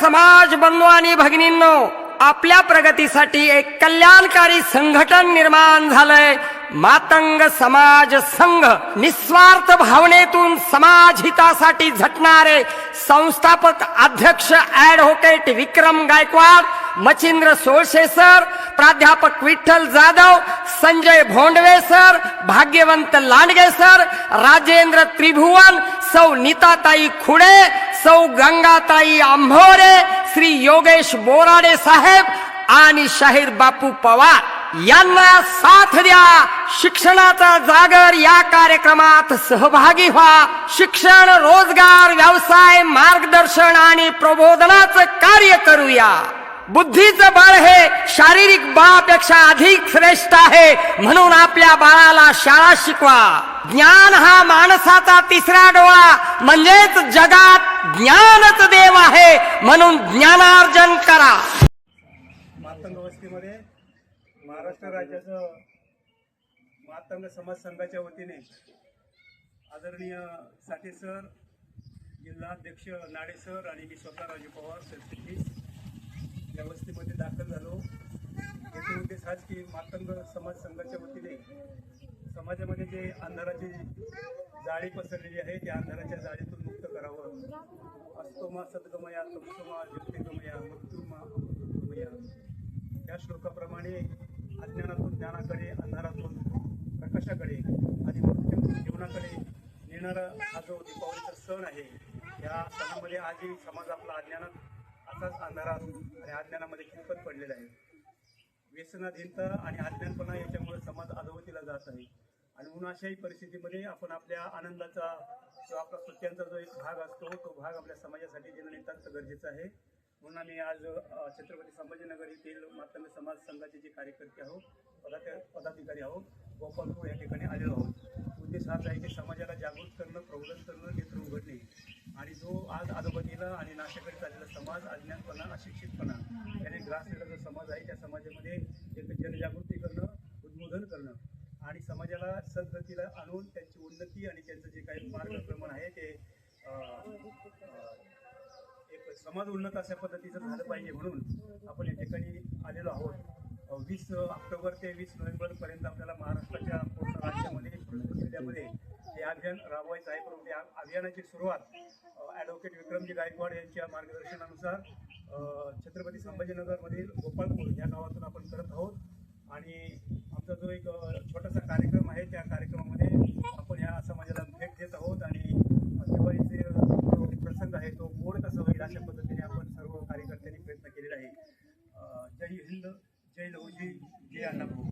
समाज बंधू आणि भगिनींनो आपल्या प्रगतीसाठी एक कल्याणकारी संघटन निर्माण झालंय. मातंग समाज संघ. निस्वार्थ भावनेतून समाज हितासाठी झटणारे संस्थापक अध्यक्ष ऍडव्होकेट विक्रम गायकवाड मचिंद्र सोळशे सर प्राध्यापक विठ्ठल जाधव संजय भोंडवे सर भाग्यवंत लांडगे सर राजेंद्र त्रिभुवन सौ नीताताई खुडे सौ गंगाताई आंभोरे श्री योगेश बोराडे साहेब आणि शाहीर बापू पवार यांना साथ द्या. शिक्षणाचा जागर या कार्यक्रमात सहभागी व्हा. शिक्षण रोजगार व्यवसाय मार्गदर्शन आणि प्रबोधनाचं कार्य करूया. बुद्धीचं बळ हे शारीरिक बळापेक्षा अधिक श्रेष्ठ आहे. म्हणून आपल्या बाळाला शाळा शिकवा. ज्ञान हा माणसाचा तिसरा डोळा. म्हणजेच जगात ज्ञानच देव आहे. म्हणून ज्ञानार्जन करा. मातंग वस्तीमध्ये महाराष्ट्र राज्याचं मातंग समाज संघाच्या वतीने आदरणीय साठे सर जिल्हाध्यक्ष नाडे सर आणि मी स्वतः राजू पवार सरस्वती या वस्तीमध्ये दाखल झालो शासकीय मातंग समाज संघाच्या वतीने समाजामध्ये जे अंधाराची जाळी पसरलेली आहे त्या अंधाराच्या जाळीतून मुक्त करावं. अस्तोमा सद्गमया तमसोमा ज्योतिगमया मृत्युमा अमृतगमया या श्लोकाप्रमाणे अज्ञानातून ज्ञानाकडे अंधारातून प्रकाशाकडे आणि मृत्यूतून जीवनाकडे नेणारा हा जो दीपावलीचा सण आहे या सणामध्ये आजही समाज आपला अज्ञानात असाच अंधारात आणि अज्ञानामध्ये कितपत पडलेला आहे. व्यसनाधीनता आणि अज्ञानपणा याच्यामुळे समाज अधोगतीला जात आहे. आणि म्हणून अशाही परिस्थितीमध्ये आपण आपल्या आनंदाचा किंवा आपला सुट्ट्यांचा जो एक भाग असतो तो भाग आपल्या समाजासाठी देणं नितांत गरजेचं आहे. म्हणून आम्ही आज छत्रपती संभाजीनगर येथील मातंग समाज संघाचे जे कार्यकर्ते आहोत पदाधिकारी पदाधिकारी आहोत गोपालपूर या ठिकाणी आलेलो आहोत. उद्देश हाच आहे की समाजाला जागृत करणं प्रबोधन करणं नेत्र उघडणे. आणि जो आज अधोगतीला आणि नाशाकडे चाललेला समाज अज्ञानपणा अशिक्षितपणा याने ग्रासलेला जो समाज आहे त्या समाजामध्ये एक जनजागृती करणं उद्बोधन करणं आणि समाजाला सद्गतीला आणून त्यांची उन्नती आणि त्यांचं जे काही मार्गक्रमण आहे ते एक समाज उन्नत अशा पद्धतीचं झालं पाहिजे म्हणून आपण या ठिकाणी आलेलो आहोत. वीस ऑक्टोबर ते वीस नोव्हेंबर पर्यंत आपल्याला महाराष्ट्राच्या पूर्ण राज्यामध्ये जिल्ह्यामध्ये हे अभियान राबवायचं आहे. परंतु या अभियानाची सुरुवात ॲडव्होकेट विक्रमजी गायकवाड यांच्या मार्गदर्शनानुसार छत्रपती संभाजीनगरमधील गोपाळपूर या गावातून आपण करत आहोत. आणि आमचा जो एक छोटासा कार्यक्रम आहे त्या कार्यक्रमामध्ये आपण ह्या समाजाला भेट देत आहोत. आणि दिवाळीचे जो प्रसंग आहे तो गोड कसा होईल अशा पद्धतीने आपण सर्व कार्यकर्त्यांनी प्रयत्न केलेला आहे. जय हिंद जय लहुजी जय अण्णाभाऊ